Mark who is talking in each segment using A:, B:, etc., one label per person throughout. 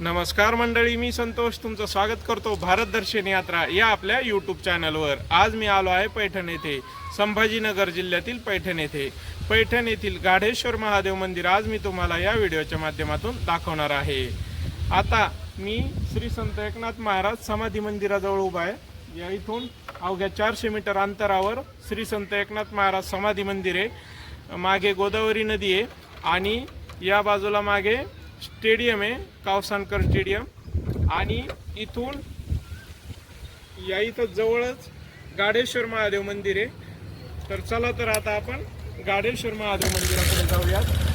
A: नमस्कार मंडळी मी संतोष. तुमचं स्वागत करतो भारत दर्शन यात्रा या आपल्या यूट्यूब चॅनलवर आज मी आलो आहे पैठण येथे संभाजीनगर जिल्ह्यातील पैठण येथे. पैठण येथील गाढेश्वर महादेव मंदिर आज मी तुम्हाला या व्हिडिओच्या माध्यमातून दाखवणार आहे. आता मी श्री संत एकनाथ महाराज समाधी मंदिराजवळ उभा आहे. या इथून अवघ्या चारशे मीटर अंतरावर श्री संत एकनाथ महाराज समाधी मंदिर आहे. मागे गोदावरी नदी आहे आणि या बाजूला मागे स्टेडियम आहे कावसानकर स्टेडियम. आणि इथून या इथं जवळच गाडेश्वर महादेव मंदिर आहे. तर चला तर आता आपण गाडेश्वर महादेव मंदिराकडे जाऊयात.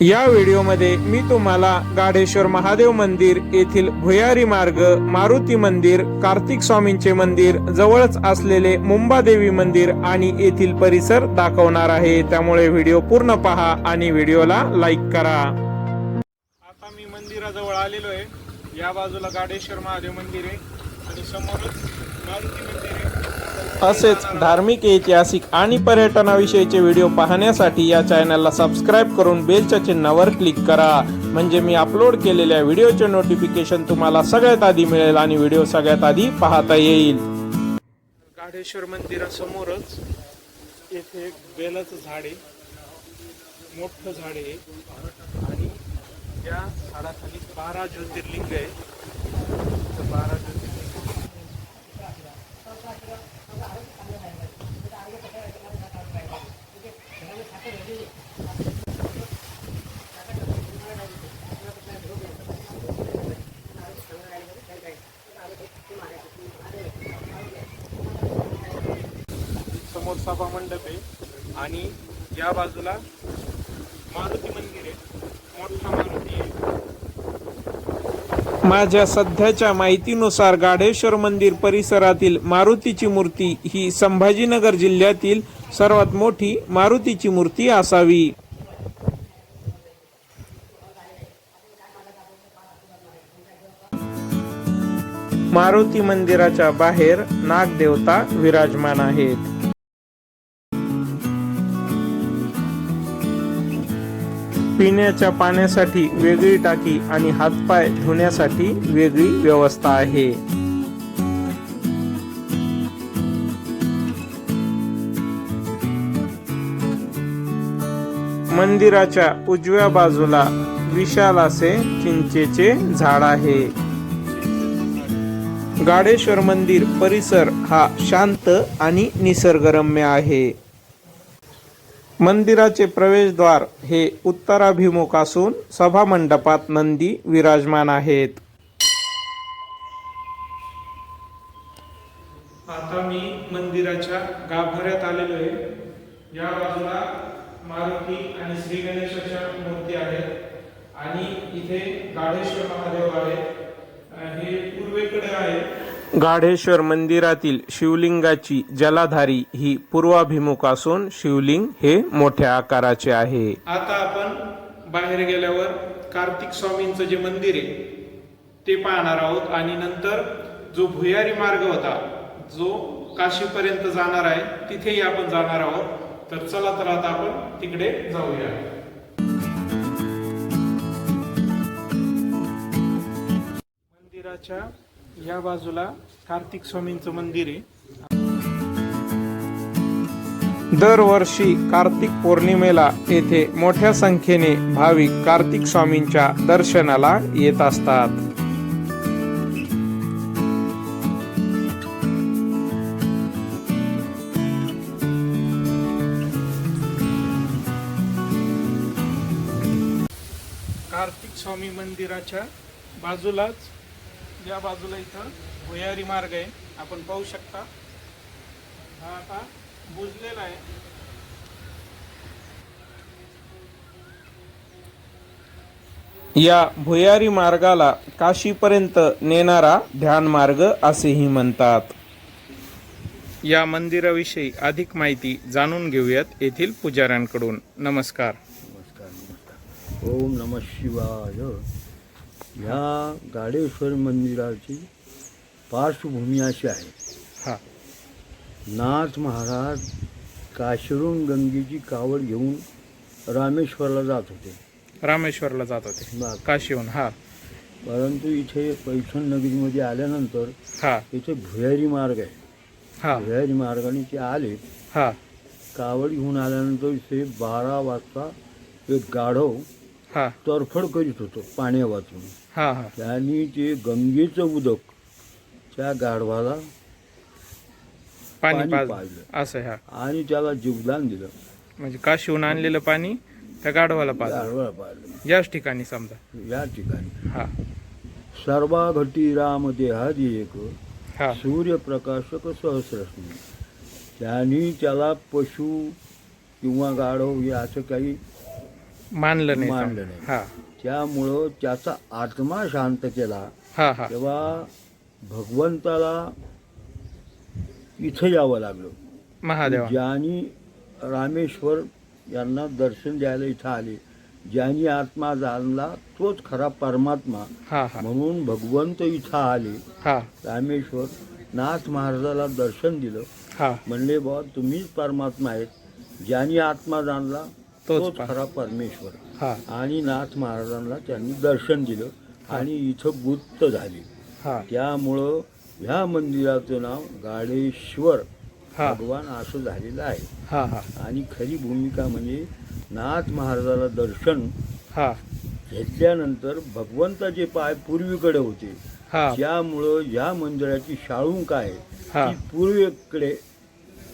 A: या व्हिडिओमध्ये मी तुम्हाला गाढेश्वर महादेव मंदिर येथील भुयारी मार्ग मारुती मंदिर कार्तिक स्वामींचे मंदिर जवळच असलेले मुंबादेवी मंदिर आणि येथील परिसर दाखवणार आहे. त्यामुळे व्हिडिओ पूर्ण पहा आणि व्हिडिओला लाईक करा. आता मी मंदिराजवळ आलेलो आहे. या बाजूला गाडेश्वर महादेव मंदिर आहे आणि समोरच मारुती मंदिर आहे. असेच धार्मिक ऐतिहासिक आणि पर्यटनाविषयीचे व्हिडिओ पाहण्यासाठी या चॅनलला सबस्क्राईब करून बेलच्या चिन्हावर क्लिक करा. म्हणजे मी अपलोड केलेल्या व्हिडिओचे नोटिफिकेशन तुम्हाला सगळ्यात आधी मिळेल आणि व्हिडिओ सगळ्यात आधी पाहता येईल. गाढेश्वर मंदिरासमोरच येथे बेलाचं झाड आहे. मोठं झाड आहे. आणि त्या झाडाखाली बारा ज्योतिर्लिंग आहे. बारा ज्योतिर्लिंग समोर सभा मंडप आहे आणि या बाजूला मारुती मंदिर आहे मोठा मारुती आहे माझ्या सध्याच्या माहितीनुसार गाढेश्वर मंदिर परिसरातील मारुतीची मूर्ती ही संभाजीनगर जिल्ह्यातील सर्वात मोठी मारुतीची मूर्ती असावी. मारुती मंदिराच्या बाहेर नागदेवता विराजमान आहेत. पिण्याच्या पाण्यासाठी वेगळी टाकी आणि हातपाय धुण्यासाठी वेगळी व्यवस्था आहे. मंदिराच्या उजव्या बाजूला विशाल असे चिंचेचे झाड आहे. गाडेश्वर मंदिर परिसर हा शांत आणि निसर्गरम्य आहे. मंदिराचे प्रवेशद्वार हे उत्तराभिमुख असून सभा मंडपात नंदी विराजमान आहेत. आता मी मंदिराच्या गाभाऱ्यात आलेलो आहे. या बाजूला मारुती आणि श्री गणेशाच्या मूर्ती आहेत आणि इथे गाढेश्वर महादेव आहे हे पूर्वेकडे आहे. गाढेश्वर मंदिरातील शिवलिंगाची जलाधारी ही पूर्वाभिमुख असून शिवलिंग हे मोठ्या आकाराचे आहे. आता आपण बाहेर गेल्यावर कार्तिक स्वामींचं जे मंदिर आहे ते पाहणार आहोत. आणि नंतर जो भुयारी मार्ग होता जो काशीपर्यंत जाणार आहे तिथेही आपण जाणार आहोत. तर चला तर आता आपण तिकडे जाऊया. मंदिराच्या या बाजूला कार्तिक स्वामींचं मंदिर आहे. दरवर्षी कार्तिक पौर्णिमेला येथे मोठ्या संख्येने भाविक कार्तिक स्वामींच्या दर्शनाला येत असतात. कार्तिक स्वामी मंदिराच्या बाजूलाच या बाजूला इथं भुयारी मार्ग आहे. आपण पाहू शकता. हा आता बुजलेला आहे. या भुयारी मार्गाला काशीपर्यंत नेणारा ध्यान मार्ग असेही म्हणतात. या मंदिराविषयी अधिक माहिती जाणून घेऊयात येथील पुजाऱ्यांकडून. नमस्कार.
B: नमस्कार नमस्कार. ओम नम शिवाय. ह्या गाडेश्वर मंदिराची पार्श्वभूमी अशी आहे.
A: हा.
B: नाथ महाराज काशीरून गंगेची कावड घेऊन रामेश्वरला जात होते.
A: रामेश्वरला जात होते. काशीहून हा.
B: परंतु इथे पैठण नगरीमध्ये आल्यानंतर
A: हा.
B: इथे भुयारी मार्ग आहे.
A: हा.
B: भुयारी मार्गाने ते आले.
A: हा.
B: कावड घेऊन आल्यानंतर इथे बारा वाजता एक गाढव
A: हा.
B: तरफड करीत होतो पाण्या वाचून.
A: हा हा.
B: त्यांनी ते गंगेचं उदक त्या गाढवाला
A: पाणी
B: पाजलं.
A: असं आहे, हा.
B: आणि त्याला जीवदान दिलं.
A: म्हणजे काशीहून आणलेलं पाणी? त्या गाढवाला पाज
B: गाढवाला पाजलं.
A: याच ठिकाणी समजा.
B: या ठिकाणी.
A: हा.
B: सर्वा घटी राम देहादी एक
A: हा.
B: सूर्यप्रकाशक सहस्रश्मी त्यांनी त्याला पशु किंवा गाढव हे असं काही
A: मानलं नाही
B: मानलं. नाही.
A: हा.
B: त्यामुळं त्याचा आत्मा शांत केला.
A: हा हा.
B: तेव्हा भगवंताला इथं यावं लागलं.
A: महादेवा.
B: ज्यांनी रामेश्वर यांना दर्शन द्यायला इथं आले ज्यांनी आत्मा जाणला तोच खरा परमात्मा.
A: हा हा.
B: म्हणून भगवंत इथं आले.
A: हा.
B: रामेश्वर नाथ महाराजाला दर्शन दिलं.
A: हा.
B: म्हणले बा तुम्हीच परमात्मा आहेत. ज्यांनी आत्मा जाणला
A: तोच
B: खरा परमेश्वर.
A: हा.
B: आणि नाथ महाराजांना त्यांनी दर्शन दिलं आणि इथं गुप्त झाली.
A: हा.
B: त्यामुळं ह्या मंदिराचं नाव गाडेश्वर.
A: हा.
B: भगवान असं झालेलं आहे.
A: हा हा.
B: आणि खरी भूमिका म्हणजे नाथ महाराजाला दर्शन
A: हा.
B: घेतल्यानंतर भगवंताचे पाय पूर्वीकडे होते.
A: हा.
B: त्यामुळं या मंदिराची शाळूंक आहे.
A: हा.
B: ती पूर्वेकडे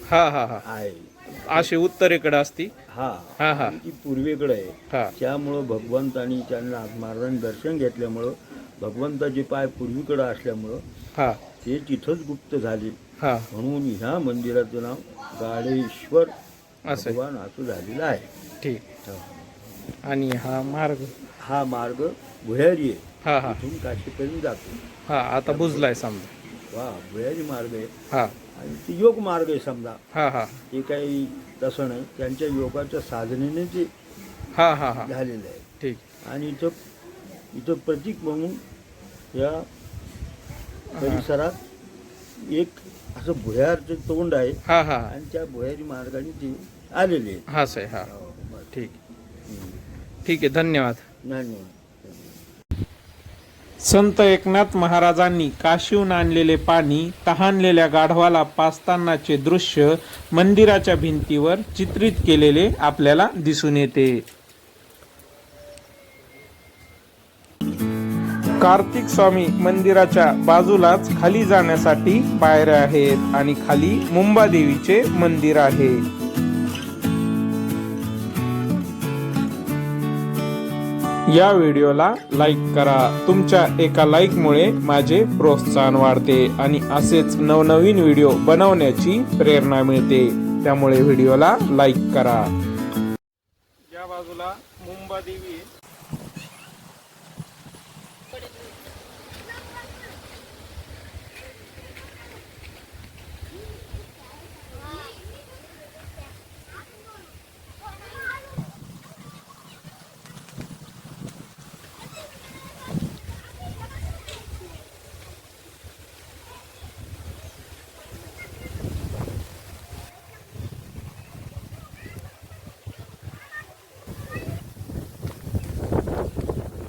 A: हा हा हा.
B: आहे.
A: अशी उत्तरेकडे असती.
B: हा.
A: हा हा.
B: ती पूर्वेकडे आहे. त्यामुळं भगवंतानी त्यांना महाराजांनी दर्शन घेतल्यामुळं भगवंताचे पाय पूर्वीकडे असल्यामुळं
A: हा.
B: ते तिथंच गुप्त झाले.
A: हा.
B: म्हणून ह्या मंदिराचं नाव गाडेश्वर
A: असं आहे.
B: भगवान असं झालेलं आहे.
A: ठीक. आणि हा मार्ग?
B: हा मार्ग भुयारी आहे.
A: हा हा.
B: इथून काशीपर्यंत जातो.
A: हा आता बुजलाय समजा.
B: वा भुयारी मार्ग आहे.
A: हा.
B: आणि ते योग मार्ग आहे समजा.
A: हा हा.
B: ते काही तसं नाही. त्यांच्या योगाच्या साधनेने ते
A: हा हा हा.
B: झालेलं आहे.
A: ठीक.
B: आणि इथं इथं प्रतीक म्हणून या परिसरात एक असं भुयारचं तोंड आहे
A: हा हा.
B: आणि त्या भुयारी मार्गाने ते आलेले आहेत.
A: हा हा.
B: हो, बरं.
A: ठीक. ठीक आहे धन्यवाद.
B: धन्यवाद.
A: संत एकनाथ महाराजांनी काशीहून आणलेले पाणी तहानलेल्या गाढवाला पाचतानाचे दृश्य मंदिराच्या भिंतीवर चित्रित केलेले आपल्याला दिसून येते. कार्तिक स्वामी मंदिराच्या बाजूलाच खाली जाण्यासाठी पायऱ्या आहेत आणि खाली मुंबादेवीचे मंदिर आहे. या व्हिडिओला लाईक करा. तुमच्या एका लाईकमुळे माझे प्रोत्साहन वाढते आणि असेच नवनवीन व्हिडिओ बनवण्याची प्रेरणा मिळते. त्यामुळे व्हिडिओला लाईक करा. या बाजूला मुंबादेवी आहे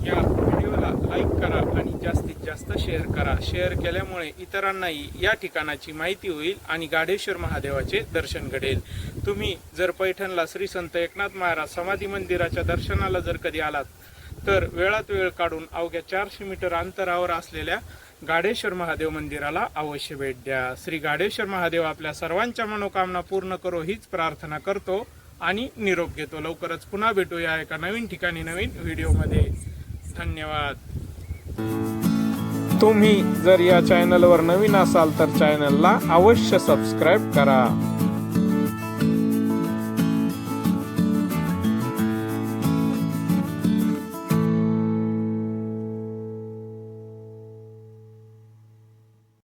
A: व्हिडिओला लाईक करा आणि जास्तीत जास्त शेअर करा. शेअर केल्यामुळे इतरांनाही या ठिकाणाची माहिती होईल आणि गाढेश्वर महादेवाचे दर्शन घडेल. तुम्ही जर पैठणला श्री संत एकनाथ महाराज समाधी मंदिराच्या दर्शनाला जर कधी आलात तर वेळात वेळ काढून अवघ्या चारशे मीटर अंतरावर असलेल्या गाडेश्वर महादेव मंदिराला अवश्य भेट द्या. श्री गाडेश्वर महादेव आपल्या सर्वांच्या मनोकामना पूर्ण करो हीच प्रार्थना करतो आणि निरोप घेतो. लवकरच पुन्हा भेटूया एका नवीन ठिकाणी नवीन व्हिडिओमध्ये धन्यवाद. तुम्ही जर या चॅनलवर नवीन असाल तर चॅनलला अवश्य सबस्क्राईब करा.